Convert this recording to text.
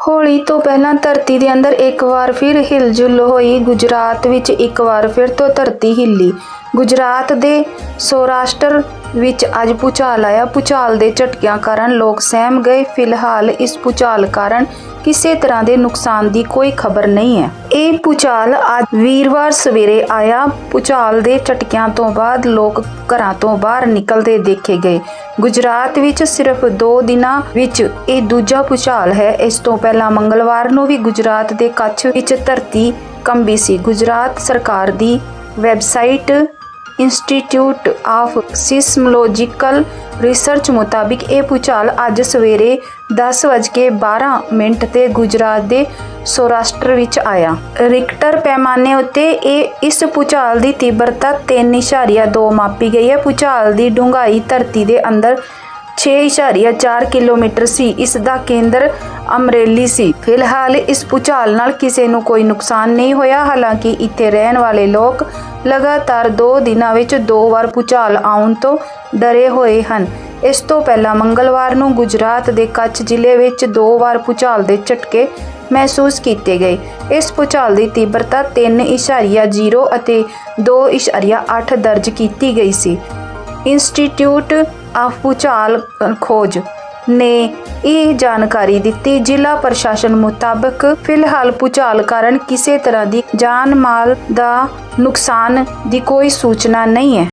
ਹੋਲੀ ਤੋਂ ਪਹਿਲਾਂ ਧਰਤੀ ਦੇ ਅੰਦਰ ਇੱਕ ਵਾਰ ਫਿਰ ਹਿਲਜੁਲ ਹੋਈ। ਗੁਜਰਾਤ ਵਿੱਚ ਇੱਕ ਵਾਰ ਫਿਰ ਤੋਂ ਧਰਤੀ ਹਿੱਲੀ। ਗੁਜਰਾਤ ਦੇ ਸੌਰਾਸ਼ਟਰ ਵਿੱਚ ਅੱਜ ਭੂਚਾਲ ਆਇਆ। ਭੂਚਾਲ ਦੇ ਝਟਕਿਆਂ ਕਾਰਨ ਲੋਕ ਸਹਿਮ ਗਏ। ਫਿਲਹਾਲ ਇਸ ਭੂਚਾਲ ਕਾਰਨ ਕਿਸੇ ਤਰ੍ਹਾਂ ਦੇ ਨੁਕਸਾਨ ਦੀ ਕੋਈ ਖਬਰ ਨਹੀਂ ਹੈ। ਇਹ ਭੂਚਾਲ ਅੱਜ ਵੀਰਵਾਰ ਸਵੇਰੇ ਆਇਆ। ਭੂਚਾਲ ਦੇ ਝਟਕਿਆਂ ਤੋਂ ਬਾਅਦ ਲੋਕ ਘਰਾਂ ਤੋਂ ਬਾਹਰ ਨਿਕਲਦੇ ਦੇਖੇ ਗਏ। ਗੁਜਰਾਤ ਵਿੱਚ ਸਿਰਫ 2 ਦਿਨਾਂ ਵਿੱਚ ਇਹ ਦੂਜਾ ਭੂਚਾਲ ਹੈ। ਇਸ ਤੋਂ ਪਹਿਲਾਂ ਮੰਗਲਵਾਰ ਨੂੰ ਵੀ ਗੁਜਰਾਤ ਦੇ ਕੱਛ ਵਿੱਚ ਧਰਤੀ ਕੰਬੀ ਸੀ। ਗੁਜਰਾਤ ਸਰਕਾਰ ਦੀ website institute of seismological research ਮੁਤਾਬਿਕ ਇਹ ਭੂਚਾਲ ਅੱਜ ਸਵੇਰੇ 10:12 ਮਿੰਟ ਤੇ ਗੁਜਰਾਤ ਦੇ ਸੌਰਾਸ਼ਟਰ ਵਿੱਚ ਆਇਆ। ਰਿਕਟਰ ਪੈਮਾਨੇ ਉੱਤੇ ਇਹ ਇਸ ਭੂਚਾਲ ਦੀ ਤੀਬਰਤਾ 3.2 ਮਾਪੀ ਗਈ ਹੈ। ਭੂਚਾਲ ਦੀ ਡੂੰਘਾਈ ਧਰਤੀ ਦੇ ਅੰਦਰ 6.4 ਕਿਲੋਮੀਟਰ ਸੀ। ਇਸ ਦਾ ਕੇਂਦਰ ਅਮਰੇਲੀ ਸੀ। ਫਿਲਹਾਲ ਇਸ ਭੂਚਾਲ ਨਾਲ ਕਿਸੇ ਨੂੰ ਕੋਈ ਨੁਕਸਾਨ ਨਹੀਂ ਹੋਇਆ। ਹਾਲਾਂਕਿ ਇੱਥੇ ਰਹਿਣ ਵਾਲੇ ਲੋਕ ਲਗਾਤਾਰ 2 ਦਿਨਾਂ ਵਿੱਚ ਦੋ ਵਾਰ ਭੂਚਾਲ ਆਉਣ ਤੋਂ ਡਰੇ ਹੋਏ ਹਨ। ਇਸ ਤੋਂ ਪਹਿਲਾਂ ਮੰਗਲਵਾਰ ਨੂੰ ਗੁਜਰਾਤ ਦੇ ਕੱਛ ਜ਼ਿਲ੍ਹੇ ਵਿੱਚ ਦੋ ਵਾਰ ਭੂਚਾਲ ਦੇ ਝਟਕੇ ਮਹਿਸੂਸ ਕੀਤੇ ਗਏ। ਇਸ ਭੂਚਾਲ ਦੀ ਤੀਬਰਤਾ 3.0 ਅਤੇ 2.8 ਦਰਜ ਕੀਤੀ ਗਈ ਸੀ। ਇੰਸਟੀਚਿਊਟ ਆਫ ਭੂਚਾਲ ਖੋਜ ਨੇ ਇਹ ਜਾਣਕਾਰੀ ਦਿੱਤੀ। ਜ਼ਿਲ੍ਹਾ ਪ੍ਰਸ਼ਾਸਨ ਮੁਤਾਬਕ ਫਿਲਹਾਲ ਭੂਚਾਲ ਕਾਰਨ ਕਿਸੇ ਤਰ੍ਹਾਂ ਦੀ ਜਾਨ ਮਾਲ ਦਾ ਨੁਕਸਾਨ ਦੀ ਕੋਈ ਸੂਚਨਾ ਨਹੀਂ ਹੈ।